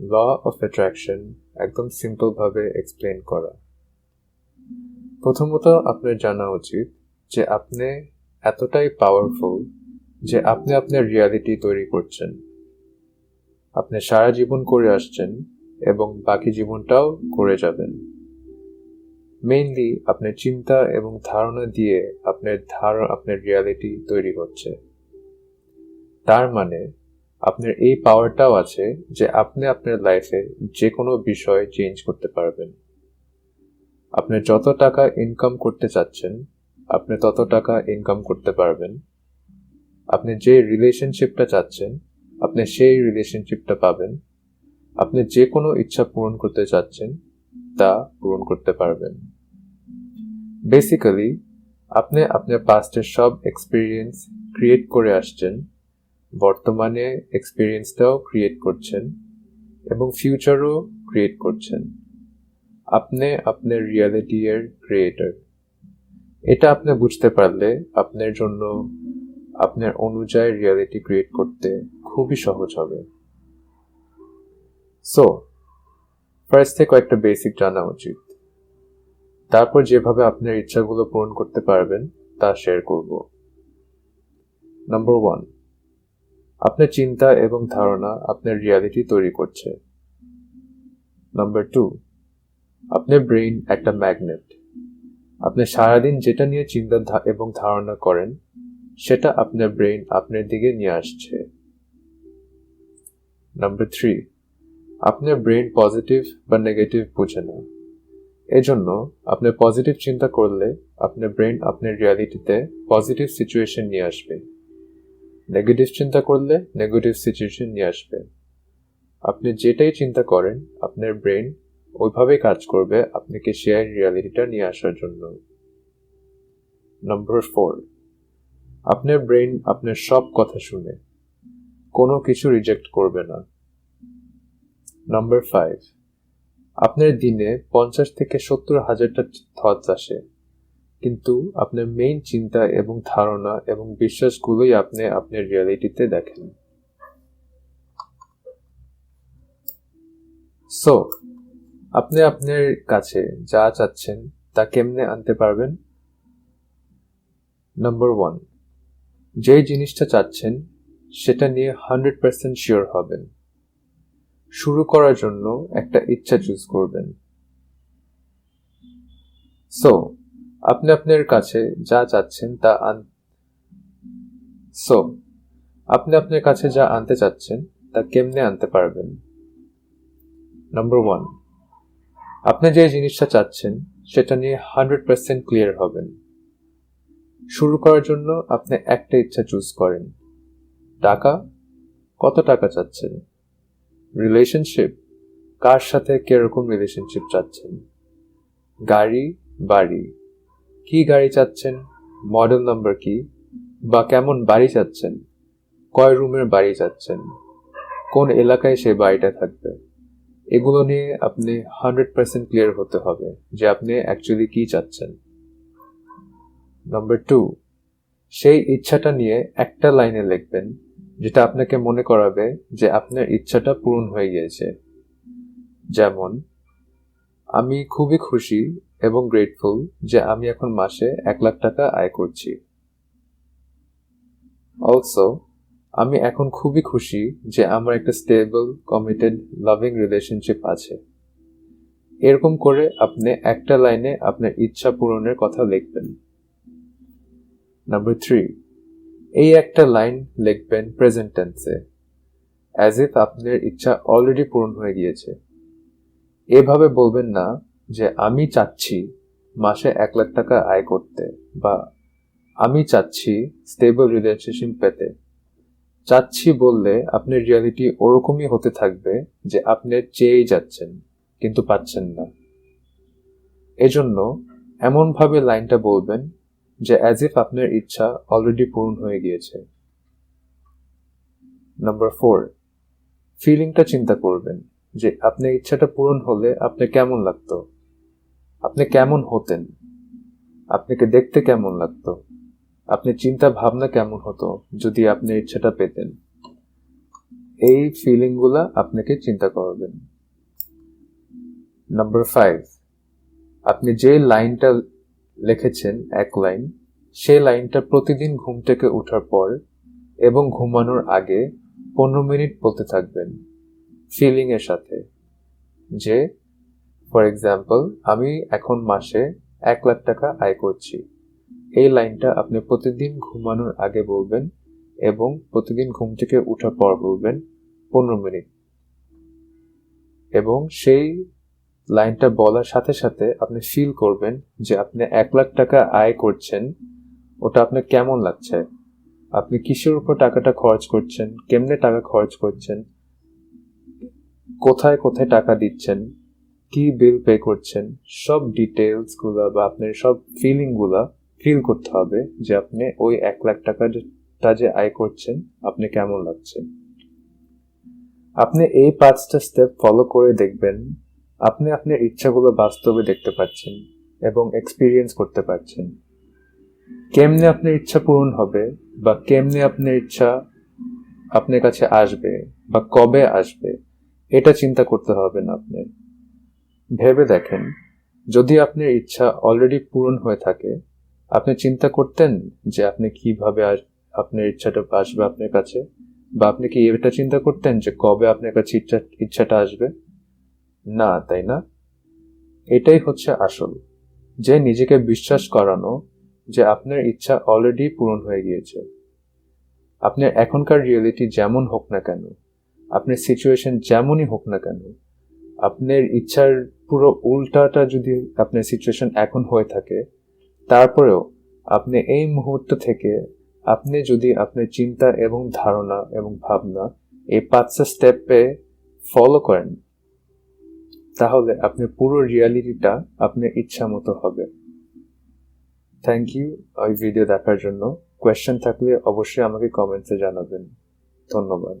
Law of attraction একদম সিম্পলভাবে explain করা। প্রথমত আপনার জানা উচিত যে আপনি এতটাই পাওয়ারফুল যে আপনি আপনার রিয়ালিটি তৈরি করছেন। আপনি সারা জীবন করে আসছেন এবং বাকি জীবনটাও করে যাবেন। মেইনলি আপনার চিন্তা এবং ধারণা দিয়ে আপনার ধার আপনার রিয়ালিটি তৈরি করছে। তার মানে আপনার এই পাওয়ারটাও আছে যে আপনি আপনার লাইফে যে কোনো বিষয় চেঞ্জ করতে পারবেন। আপনি যত টাকা ইনকাম করতে চাচ্ছেন, আপনি তত টাকা ইনকাম করতে পারবেন। আপনি যে রিলেশনশিপটা চাচ্ছেন, আপনি সেই রিলেশনশিপটা পাবেন। আপনি যে কোনো ইচ্ছা পূরণ করতে চাচ্ছেন, তা পূরণ করতে পারবেন। বেসিক্যালি আপনি আপনার পাস্টের সব এক্সপিরিয়েন্স ক্রিয়েট করে আসছেন বর্তমানে এক্সপিরিয়েন্সটাও ক্রিয়েট করছেন এবং ফিউচারও ক্রিয়েট করছেন। আপনি আপনার রিয়ালিটি এর ক্রিয়েটর এটা আপনি বুঝতে পারলে আপনার জন্য আপনার অনুযায়ী রিয়ালিটি ক্রিয়েট করতে খুবই সহজ হবে। সো ফার্স্টে কয়েকটা বেসিক জানা উচিত। তারপর যেভাবে আপনার ইচ্ছাগুলো পূরণ করতে পারবেন তা শেয়ার করব। নাম্বার ওয়ান আপনার চিন্তা এবং ধারণা আপনার রিয়ালিটি তৈরি করছে। নাম্বার টু আপনার ব্রেইন একটা ম্যাগনেট আপনি সারাদিন যেটা নিয়ে চিন্তা এবং ধারণা করেন, সেটা আপনার ব্রেইন আপনার দিকে নিয়ে আসছে। নাম্বার থ্রি আপনার ব্রেইন পজিটিভ বা নেগেটিভ বুঝে না। এজন্য আপনি পজিটিভ চিন্তা করলে আপনার ব্রেন আপনার রিয়ালিটিতে পজিটিভ সিচুয়েশন নিয়ে আসবে। নেগেটিভ চিন্তা করলে নেগেটিভ সিচুয়েশন নিয়ে আসবে। আপনি যেটাই চিন্তা করেন, আপনার ব্রেন ওইভাবেই কাজ করবে আপনাকে শেয়ার রিয়ালিটিটা নিয়ে আসার জন্য। নম্বর ফোর আপনার ব্রেন আপনার সব কথা শুনে, কোনো কিছু রিজেক্ট করবে না। নাম্বার ফাইভ আপনার দিনে পঞ্চাশ থেকে সত্তর হাজারটা থটস আসে। কিন্তু আপনার মেইন চিন্তা এবং ধারণা এবং বিশ্বাসগুলোই আপনি আপনার রিয়ালিটিতে দেখেন। সো আপনি আপনার কাছে যা চাচ্ছেন তা কেমনে আনতে পারবেন? নাম্বার ওয়ান যে জিনিসটা চাচ্ছেন সেটা নিয়ে হান্ড্রেড পার্সেন্ট শিওর হবেন। শুরু করার জন্য একটা ইচ্ছা চুজ করবেন। সো আপনি আপনার কাছে যা চাচ্ছেন তা আন সো আপনি আপনার কাছে যা আনতে চাচ্ছেন তা কেমনে আনতে পারবেন? নাম্বার ওয়ান আপনি যে জিনিসটা চাচ্ছেন সেটা নিয়ে হান্ড্রেড পার্সেন্ট ক্লিয়ার হবেন। শুরু করার জন্য আপনি একটা ইচ্ছা চুজ করেন। টাকা? কত টাকা চাচ্ছেন? রিলেশনশিপ কার সাথে কীরকম রিলেশনশিপ চাচ্ছেন? গাড়ি? বাড়ি? কি গাড়ি চাচ্ছেন? মডেল নাম্বার কি? বা কেমন বাড়ি চাচ্ছেন? কয় রুমের বাড়ি চাচ্ছেন? কোন এলাকায় সেই বাড়িটা থাকবে? এগুলো নিয়ে আপনি হান্ড্রেড পার্সেন্ট ক্লিয়ার হতে হবে যে আপনি অ্যাকচুয়ালি কি চাচ্ছেন। নাম্বার টু, সেই ইচ্ছাটা নিয়ে একটা লাইনে লিখবেন যেটা আপনাকে মনে করাবে যে আপনার ইচ্ছাটা পূরণ হয়ে গিয়েছে। যেমন, আমি খুবই খুশি এবং গ্রেটফুল যে আমি এখন মাসে এক লাখ টাকা আয় করছি। অলসো আমি এখন খুবই খুশি যে আমার একটা স্টেবল কমিটেড লাভিং রিলেশনশিপ আছে। এরকম করে আপনি একটা লাইনে আপনার ইচ্ছা পূরণের কথা লিখবেন। নাম্বার থ্রি এই একটা লাইন লিখবেন প্রেজেন্ট টেন্সে অ্যাজ ইফ আপনার ইচ্ছা অলরেডি পূরণ হয়ে গিয়েছে। এভাবে বলবেন না যে আমি চাচ্ছি মাসে এক লাখ টাকা আয় করতে বা আমি চাচ্ছি স্টেবল রিলেশনশিপ পেতে। চাচ্ছি বললে আপনার রিয়ালিটি ওরকমই হতে থাকবে যে আপনি চেয়েই যাচ্ছেন কিন্তু পাচ্ছেন না। এজন্য এমনভাবে লাইনটা বলবেন যে অ্যাজ ইফ আপনার ইচ্ছা অলরেডি পূরণ হয়ে গিয়েছে। নাম্বার ফোর ফিলিংটা চিন্তা করবেন যে আপনার ইচ্ছাটা পূরণ হলে আপনি কেমন লাগতো? আপনি কেমন হতেন? আপনাকে দেখতে কেমন লাগতো? আপনি চিন্তা ভাবনা কেমন হতো যদি আপনি ইচ্ছাটা পেতেন? এই ফিলিংগুলা আপনাকে চিন্তা করবেন। নাম্বার ফাইভ, আপনি যে লাইনটা লিখেছেন, এক লাইন সেই লাইনটা প্রতিদিন ঘুম থেকে ওঠার পর এবং ঘুমানোর আগে পনেরো মিনিট বলতে থাকবেন ফিলিং এর সাথে, যে ফর এক্সাম্পল আমি এখন মাসে এক লাখ টাকা আয় করছি। এই লাইনটা আপনি প্রতিদিন ঘুমানোর আগে বলবেন এবং প্রতিদিন ঘুম থেকে ওঠার পর বলবেন পনেরো মিনিট। এবং সেই লাইনটা বলার সাথে সাথে আপনি ফিল করবেন যে আপনি এক লাখ টাকা আয় করছেন, ওটা আপনার কেমন লাগছে? আপনি কিসের উপর টাকাটা খরচ করছেন? কেমনে টাকা খরচ করছেন? কোথায় কোথায় টাকা দিচ্ছেন? কি বিল পে করছেন, সব ডিটেলসগুলা বা আপনার সব ফিলিংগুলা ফিল করতে হবে যে আপনি ওই এক লাখ টাকাটা যে আয় করছেন, আপনি কেমন লাগছে। আপনি এই পাঁচটা স্টেপ ফলো করে দেখবেন, আপনি আপনার ইচ্ছাগুলো বাস্তবে দেখতে পাচ্ছেন এবং এক্সপিরিয়েন্স করতে পারছেন। কেমনে আপনার ইচ্ছা পূরণ হবে বা কেমনে আপনার ইচ্ছা আপনার কাছে আসবে বা কবে আসবে, এটা চিন্তা করতে হবে না আপনার ভেবে দেখেন, যদি আপনার ইচ্ছা অলরেডি পূরণ হয়ে থাকে, আপনি চিন্তা করতেন যে আপনি কীভাবে আস- আপনার ইচ্ছাটা আসবে আপনার কাছে, বা আপনি কি এটা চিন্তা করতেন যে কবে আপনার কাছে ইচ্ছা, ইচ্ছাটা আসবে? না, তাই না? এটাই হচ্ছে আসল। যে নিজেকে বিশ্বাস করানো যে আপনার ইচ্ছা অলরেডি পূরণ হয়ে গিয়েছে। আপনার এখনকার রিয়েলিটি যেমন হোক না কেন, আপনার সিচুয়েশন যেমনই হোক না কেন, আপনার ইচ্ছার পুরো উল্টাটা যদি আপনার সিচুয়েশন এখন হয়ে থাকে, তারপরেও আপনি এই মুহূর্ত থেকে আপনি যদি আপনার চিন্তা এবং ধারণা এবং ভাবনা এই পাঁচটা স্টেপে ফলো করেন, তাহলে আপনার পুরো রিয়ালিটিটা আপনার ইচ্ছা মতো হবে। থ্যাংক ইউ ওই ভিডিও দেখার জন্য। কোয়েশ্চেন থাকলে অবশ্যই আমাকে কমেন্টসে জানাবেন। ধন্যবাদ।